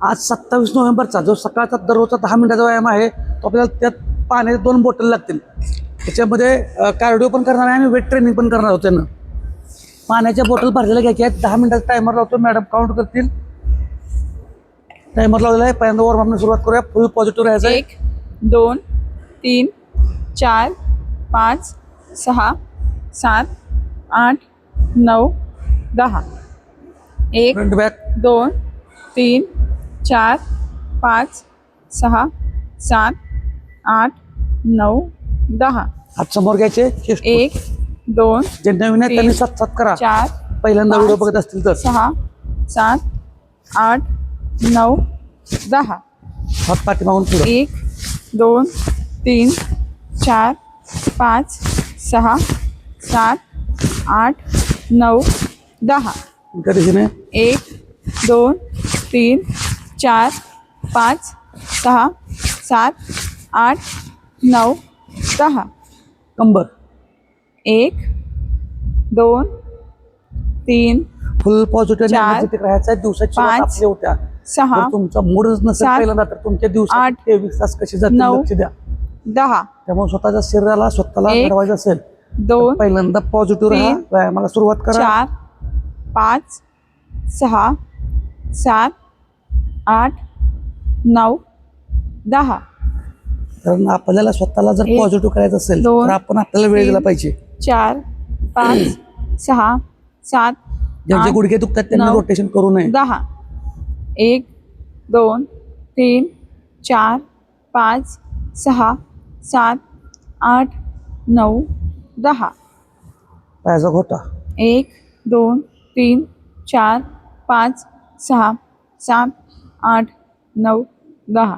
आज सत्तावीस नोव्हेंबरचा जो सकाळचा दररोजचा दहा मिनिटाचा व्यायाम आहे तो आपल्याला त्यात पाण्याचे दोन बॉटल लागतील. त्याच्यामध्ये कार्डिओ पण करणार आहे आणि वेट ट्रेनिंग पण करणार आहोत त्यानं. पाण्याच्या बॉटल भरलेल्या घ्यायच्या आहेत दहा मिनिटाचा टायमर लावतो मॅडम काउंट करतील. टायमर लावलेला आहे पहिल्यांदा वॉर्म सुरुवात करूया फुल पॉझिटिव्ह राहायचं एक दोन तीन चार पाच सहा सात आठ नऊ दहा. एक बॅक दोन तीन चार पाच सहा सात आठ नऊ दहा. हात समोर घ्यायचे? एक दोन जे नवीन आहे त्यांनी सात सात करा. चार पहिल्यांदा व्हिडिओ बघत असतील तर. सहा सात आठ नऊ दहा. हात पाठीमागून पुढे. एक दोन तीन चार पाच सहा सात आठ नऊ दहा. एक दोन तीन चार पाच सहा सात आठ नऊ दहा. कंबर. एक दोन तीन फुल पॉझिटिव्ह चार, राहायचं दिवसाची पाच, आपली होत्या सहा जर तुमचा मूडच नसेल सात, पहिल्यांदा तर तुमच्या दिवसात आठ, तेवीस तास कसे जातील नऊ, लक्ष द्या. दहा. त्यामुळे स्वतःच्या शरीराला स्वतःला एक, घडवायचं असेल तर दोन पहिल्यांदा पॉझिटिव्ह राहा. तीन, व्यायामाला सुरुवात करा. चार पाच सहा सात आठ नऊ दहा. कारण आपल्याला स्वतःला जर एक, पॉझिटिव्ह करायचं असेल दोन, तर आपण आपल्याला वेळ दिला तीन, पाहिजे. चार पाच सहा सात ज्यांचे आठ, गुडघे दुखतात त्यांनी नऊ, रोटेशन करू नये. दहा. एक दोन तीन चार पाच सहा सात आठ नऊ दहा. पायाचा घोटा. एक दोन तीन चार पाच सहा सात आठ नऊ दहा.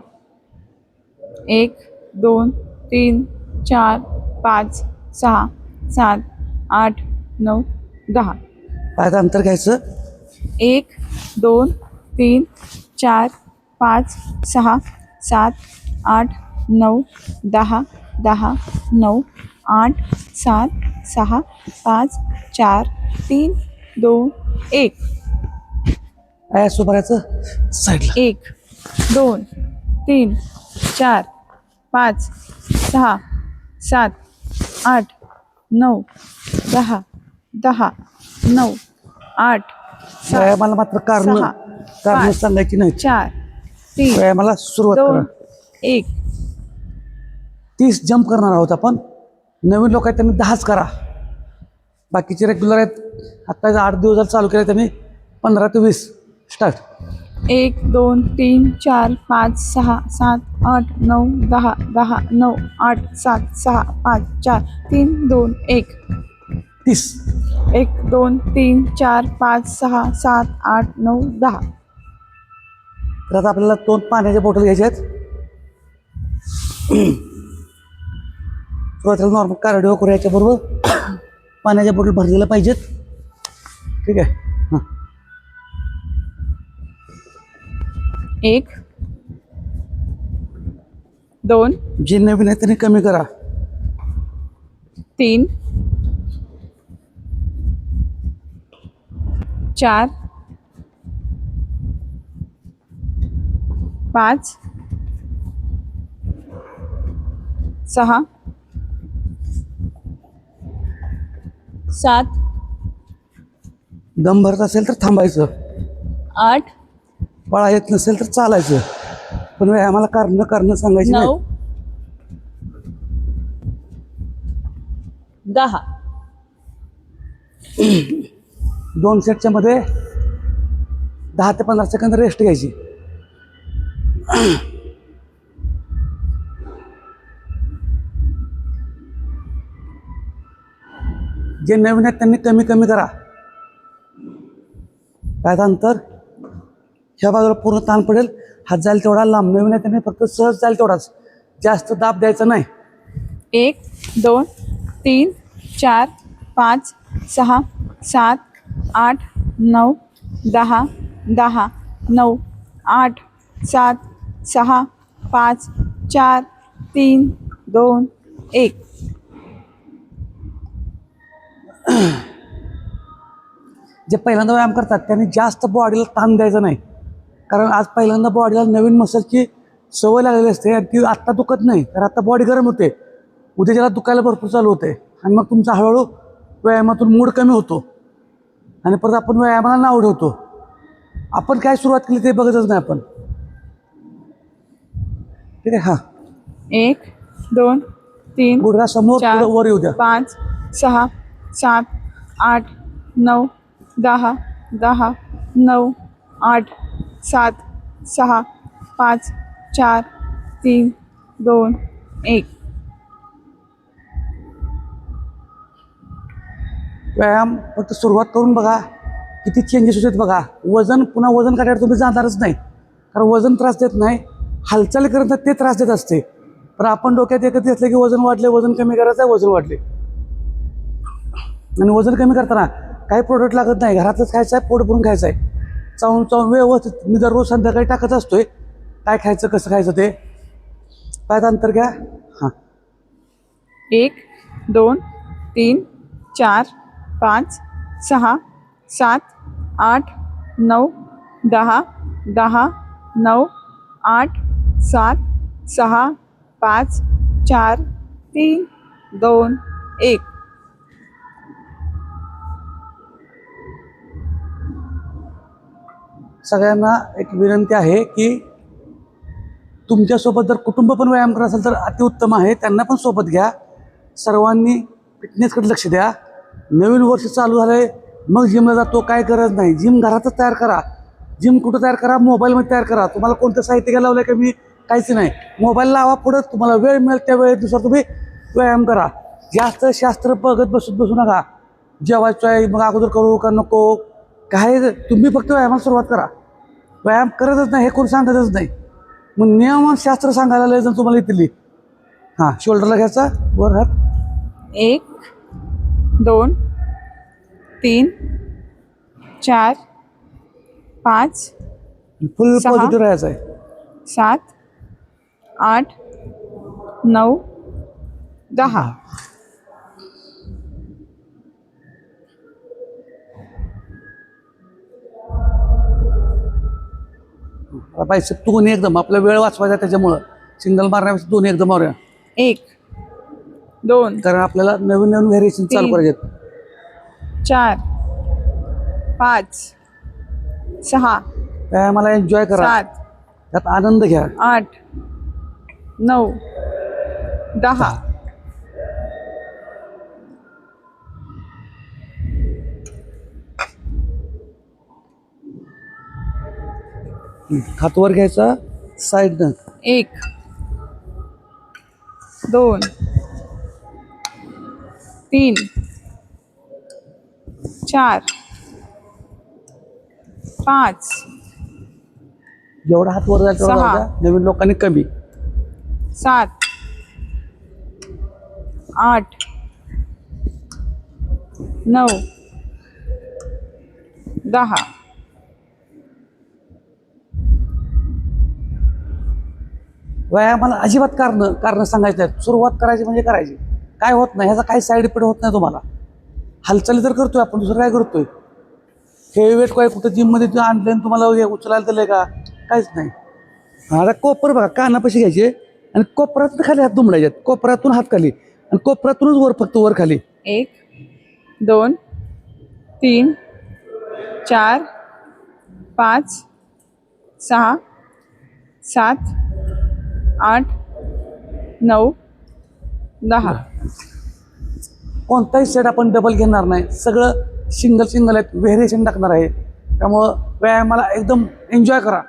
एक दोन तीन चार पाच सहा सात आठ नऊ दहा. पायाचं अंतर घ्यायचं. एक दोन तीन चार पाच सहा सात आठ नऊ दहा दहा नऊ आठ सात सहा पाच चार तीन दोन एक. पायास उभारायचं साईडला. एक दोन तीन चार पाच सहा सात आठ नऊ दहा दहा नऊ आठ व्यायामाला मात्र कारण कारण सांगायची नाही. चार तीन व्यायामाला सुरुवात करा. एक. तीस जंप करणार आहोत आपण. नवीन लोक आहेत त्यांनी दहाच करा. बाकीचे रेग्युलर आहेत. आत्ता आठ दिवस झाले चालू केले त्यांनी. पंधरा ते वीस. स्टार्ट एक दोन तीन चार पाच सहा सात आठ नऊ दहा दहा नऊ आठ सात सहा पाच चार तीन दोन एक. तीस. एक दोन तीन चार पाच सहा सात आठ नऊ दहा. तर आता आपल्याला दोन पाण्याच्या बॉटल घ्यायचे आहेत. सुरुवातीला नॉर्मल कार्डिओ करू याच्याबरोबर. पाण्याच्या बॉटल भरलेल्या पाहिजेत. ठीक आहे. हां. एक दोन जे नवीन आहे त्यांनी कमी करा. तीन चार पाच सहा सात दम भरत असेल तर थांबायचं. आठ पळा येत नसेल तर चालायचं. पण आम्हाला कारण कारण सांगायची नाही. दहा. दोन सेटच्या मध्ये दहा ते पंधरा सेकंद रेस्ट घ्यायची. जे नवीन आहेत त्यांनी कमी कमी करा. काय अंतर ह्या बाजूला पूर्ण ताण पडेल. हात जाईल तेवढा लांब नवीन आहे त्यांनी फक्त सहज जाईल तेवढाच. जास्त दाब द्यायचा नाही. एक दोन तीन चार पाच सहा सात आठ नऊ दहा दहा नऊ आठ सात सहा पाच चार तीन दोन एक. जे पहिल्यांदा व्यायाम करतात त्यांनी जास्त बॉडीला ताण द्यायचा नाही. कारण आज पहिल्यांदा बॉडीला नवीन मसलची सवय लागलेली असते आणि ती आत्ता दुखत नाही. तर आत्ता बॉडी गरम होते. उद्या त्याला दुखायला भरपूर चालू होते. आणि मग तुमचा हळूहळू व्यायामातून मूड कमी होतो. आणि परत आपण व्यायामाला नाव ठेवतो. आपण काय सुरुवात केली ते बघतच नाही आपण. ठीक आहे हां. एक दोन तीन गुडघा समोर चार. वर येऊ द्या. पाच सहा सात आठ नऊ दहा दहा नऊ आठ. सात सहा पाच चार तीन दोन एक. व्यायाम फक्त सुरुवात करून बघा. किती चेंजेस होतात बघा. वजन पुन्हा वजन काढायला तुम्ही जाणारच नाही. कारण वजन त्रास देत नाही. हालचाल करत ते त्रास देत असते. पण आपण डोक्यात एकत्र असलं की वजन वाढले वजन कमी करायचं आहे वजन वाढले. आणि वजन कमी करताना काही प्रोडक्ट लागत नाही. घरातच खायचं आहे पोट भरून खायचं आहे. चावून चावून व्यवस्थित मी दररोज संध्याकाळी टाकत असतोय काय खायचं कसं खायचं ते? पायात अंतर घ्या. हां. एक दोन तीन चार पाच सहा सात आठ नऊ दहा दहा नऊ आठ सात सहा पाच चार तीन दोन एक. सगळ्यांना एक विनंती आहे की तुमच्यासोबत जर कुटुंब पण व्यायाम करत असेल तर अतिउत्तम आहे. त्यांना पण सोबत घ्या. सर्वांनी फिटनेसकडे लक्ष द्या. नवीन वर्ष चालू झालं आहे मग जिमला जातो काय गरज नाही. जिम घरातच तयार करा. जिम कुठं तयार करा? मोबाईलमध्ये तयार करा. तुम्हाला कोणतं साहित्य घ्यायला लावलं का मी? काहीच नाही. मोबाईल लावा पुढं. तुम्हाला वेळ मिळेल त्या वेळेनुसार तुम्ही व्यायाम करा. जास्त शास्त्र बघत बसून बसू नका. जेवायचं आहे मग अगोदर करू का नको? काय तुम्ही फक्त व्यायामाला सुरुवात करा. व्यायाम करतच नाही हे कोण सांगतच नाही. मग नियमन शास्त्र सांगायला लागलं जर तुम्हाला इथली हां शोल्डरला घ्यायचा वर हात. एक दोन तीन चार पाच फुल. पॉझिटिव्ह राहायचं आहे. सात आठ नऊ दहा. पाहिजे दोन्ही एकदम आपला वेळ वाचवायचा त्याच्यामुळं. सिंगल मारण्यापेक्षा दोन्ही एकदम मारूया एक दोन कारण आपल्याला नवीन नवीन व्हेरिएशन चालू. करायचे चार पाच सहा व्यायामाला एन्जॉय करा. सात त्यात आनंद घ्या. आठ नऊ दहा. हात वर घ्यायचा साईडनं एक दोन तीन चार पाच जेवढा हात वर जायचा तेवढा सहा. नवीन लोकांनी कमी सात आठ नऊ दहा व्यायामाला अजिबात कारणं कारणं सांगायचं आहेत सुरुवात करायची म्हणजे करायची. काय होत नाही ह्याचा काही साईड इफेक्ट होत नाही तुम्हाला. हालचाली तर करतोय आपण दुसरं काय करतोय? हे वेट काय कुठं जिममध्ये तू आणलं आणि तुम्हाला हे उचलायला दिलंय का? काहीच नाही. आता कोपर बघा कानापाशी घ्यायचे आणि कोपरातून खाली हात दुमडायचे. कोपरातून हात खाली आणि कोपरातूनच वर फक्त वर खाली. एक दोन तीन चार पाच सहा सात आठ नऊ दहा. कोणताही सेट आपण डबल घेणार नाही. सगळं सिंगल सिंगल आहेत. व्हेरिएशन टाकणार आहे. त्यामुळं व्यायामाला एकदम एन्जॉय करा.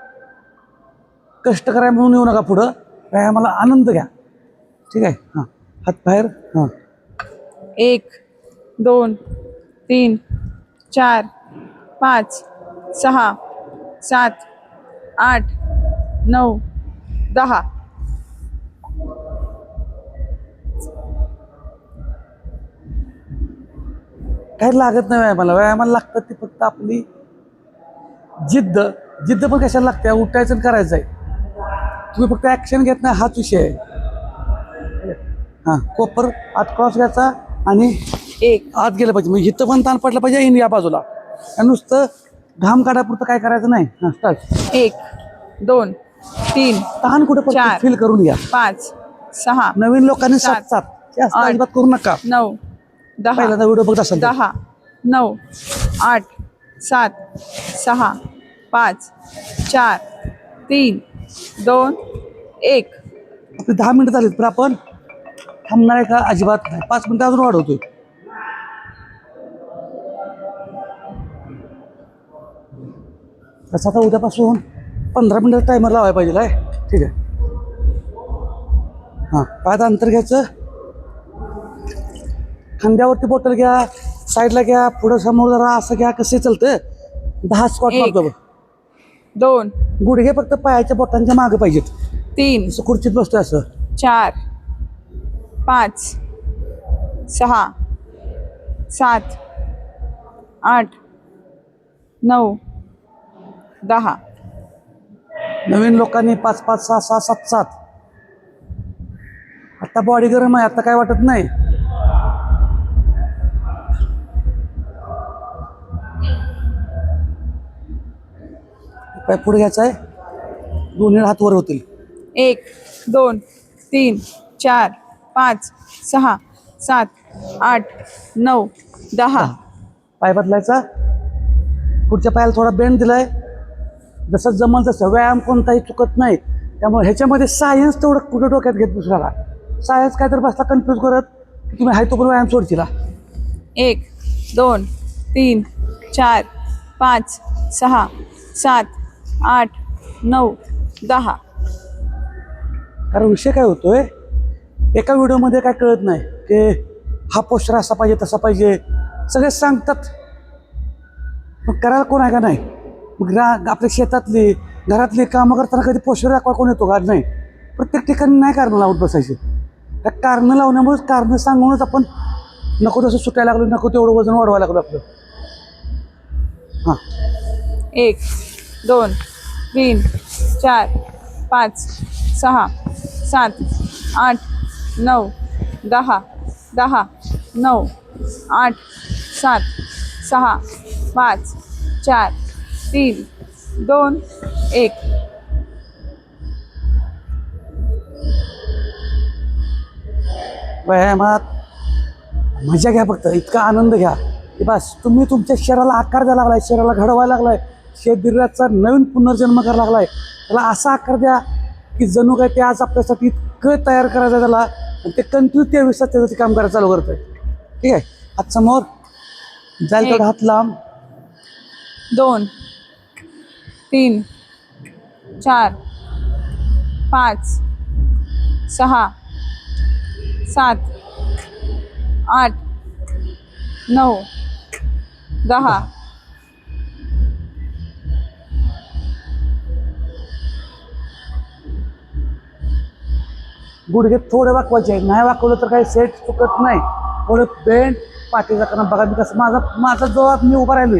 कष्ट करा म्हणून येऊ नका पुढं. व्यायामाला आनंद घ्या. ठीक आहे? हां. हात बाहेर. हां. एक दोन तीन चार पाच सहा सात आठ नऊ दहा. काही लागत नाही व्यायामाला. व्यायामाला लागतं ती फक्त आपली जिद्द. जिद्द पण कशाला लागते? उठायचं आणि करायचं आहे. तुम्ही फक्त ॲक्शन घेत नाही हाच विषय आहे. हां कोपर आत क्रॉस घ्यायचा आणि एक. आत गेलं पाहिजे. म्हणजे इथं पण ताण पडलं पाहिजे इन या बाजूला. आणि नुसतं घाम काढापुरतं काय करायचं नाही. हां स्टार्ट एक दोन तीन तहान कुठे चार. फील करून घ्या. पाच सहा नवीन लोकांनी सात, सात. अजिबात करू नका. नऊ दहा पहिल्यांदा व्हिडिओ बघत असाल तर. दहा नऊ आठ सात सहा पाच चार तीन दोन एक. आपली दहा मिनिटं झालीत पण आपण थांबणार आहे का? अजिबात नाही. पाच मिनिटं अजून वाढवतोय. तसं आता उद्यापासून पंधरा मिनिटं टायमर लावायला पाहिजे काय ठीक आहे. हां पायात अंतर घ्यायचं. खांद्यावरती बॉटल घ्या साईडला घ्या पुढं समोर जरा असं घ्या कसं चालतं? दहा स्कॉट एक. मारतो. दोन गुडघे फक्त पायाच्या बोटांच्या मागे पाहिजेत. तीन असं खुर्चीत बसतोय असं. चार पाच सहा सात आठ नऊ दहा. नवीन लोकांनी पाच पाच सहा सहा सात सात. आता बॉडी गरम आहे आता काय वाटत नाही? पाय पुढे घ्यायचा आहे. दोन्ही हात वर होतील. एक दोन तीन चार पाच सहा सात आठ नऊ दहा. पाय बदलायचा. पुढच्या पायाला थोडा बेंड दिलाय. जसं जमल तसं व्यायाम कोणताही चुकत नाही. त्यामुळे ह्याच्यामध्ये सायन्स तेवढं कुठं डोक्यात घेत दुसऱ्याला सायन्स काय तर बसला कन्फ्यूज करत की तुम्ही हाय तो पण व्यायाम सोडचिला एक दोन तीन चार पाच सहा सात आठ नऊ दहा. कारण विषय काय होतोय एका व्हिडिओमध्ये काय कळत नाही की हा पोस्टर असा पाहिजे तसा पाहिजे सगळे सांगतात. मग करायला कोण आहे का नाही? मग ग्रा आपल्या शेतातली घरातली कामं करताना कधी पोस्टर दाखवा कोण येतो का? नाही. प्रत्येक ठिकाणी नाही कारणं लावत बसायचे. त्या कारणं लावण्यामुळेच कारणं सांगूनच आपण नको तसं सुटायला लागलो नको तेवढं वजन वाढवायला लागलो आपलं. हां. एक दोन तीन चार पाच सहा सात आठ नऊ दहा दहा नऊ आठ सात सहा पाच चार तीन दोन एक. व्यायामात मजा घ्या फक्त इतका आनंद घ्या. की बस तुम्ही तुमच्या शरीराला आकार द्यायला लागलाय शरीराला घडवायला लागलाय. शरीराचा नवीन पुनर्जन्म करायला लागलाय. त्याला असा आकार द्या की जणू काय ते आज आपल्यासाठी इतकं तयार करायचं त्याला आणि ते कंटिन्यू त्या विषयात त्याचं ते काम करायला चालू करतंय. ठीक आहे? हात समोर. जाईल तेवढा हात लांब. दोन तीन चार पाच सहा सात आठ नऊ दहा गुडघे थोडे वाकवायचे नाही वाकवलं तर काही सेट चुकत नाही. थोडं बेंड पाठीचा कारण बघा मी कसं माझा माझा जो मी उभा आहे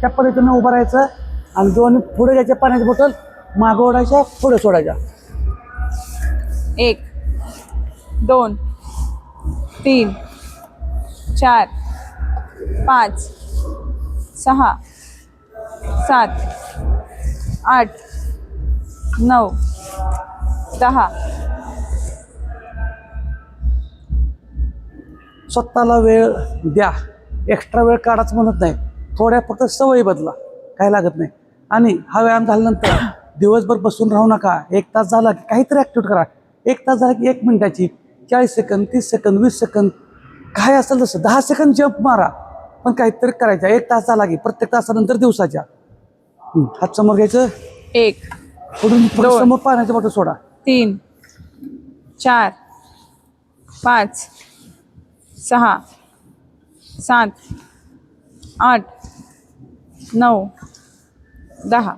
त्या पद्धतीनं उभं राहायचं आणि दोन्ही पुढे घ्यायच्या पाण्याची बॉटल मागं ओढायच्या पुढे सोडायच्या. एक दोन तीन चार पाच सहा सात आठ नऊ दहा स्वतःला वेळ द्या. एक्स्ट्रा वेळ काढाच म्हणत नाही. थोड्या फक्त सवयी बदला. काय लागत नाही. आणि हा व्यायाम झाल्यानंतर दिवसभर बसून राहू नका. एक तास झाला की काहीतरी ॲक्टिव्ह करा. एक तास झाला की एक मिनिटाची. चाळीस सेकंद तीस सेकंद वीस सेकंद काय असेल तसं. दहा सेकंद जंप मारा. पण काहीतरी करायचं. एक तास झाला की प्रत्येक तासानंतर दिवसाच्या. हात समोर घ्यायचं. एक. पुढून. समोर पाण्याची बॉटल सोडा. तीन. चार. पाच. सहा सात आठ नऊ दहा.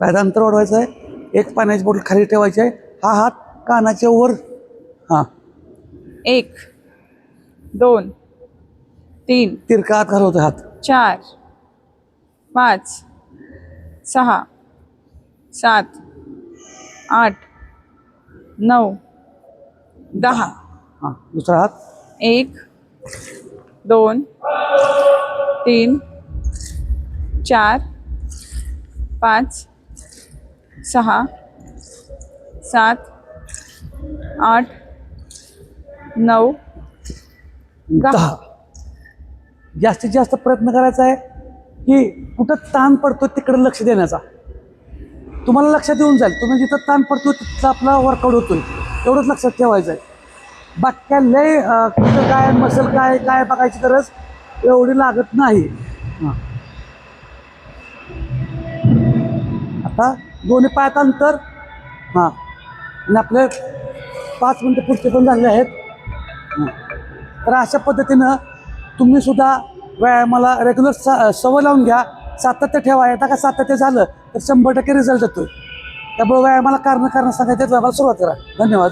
पायाचं अंतर वाढवायचं आहे. एक पाण्याची बॉटल खाली ठेवायची आहे. हा हात कानाच्या वर. हां. एक दोन तीन तिरका हात घालवतो हात. चार पाच सहा सात आठ नऊ दहा. हां दुसरा हात. एक दोन तीन चार पाच सहा सात आठ नऊ दहा. जास्तीत जास्त प्रयत्न करायचा आहे की कुठं ताण पडतो तिकडे लक्ष देण्याचा. तुम्हाला लक्षात येऊन जाईल. तुम्ही जिथं ताण पडतो तिथं आपला वर्कआउट होतोय. एवढंच लक्षात ठेवायचं आहे. बाकी लय कुठं काय मसल काय काय बघायची गरज एवढी लागत नाही. हां. आता दोन्ही पायात अंतर. हां. आणि आपले पाच मिनटं पुढचे पण झाले आहेत. तर अशा पद्धतीनं तुम्ही सुद्धा व्यायामाला रेग्युलर स सवय लावून घ्या. सातत्य ठेवा. येता का सातत्य झालं तर शंभर टक्के रिझल्ट येतो त्यामुळे व्यायामाला कारण कारण सांगायचं व्यायामाला सुरुवात करा. धन्यवाद.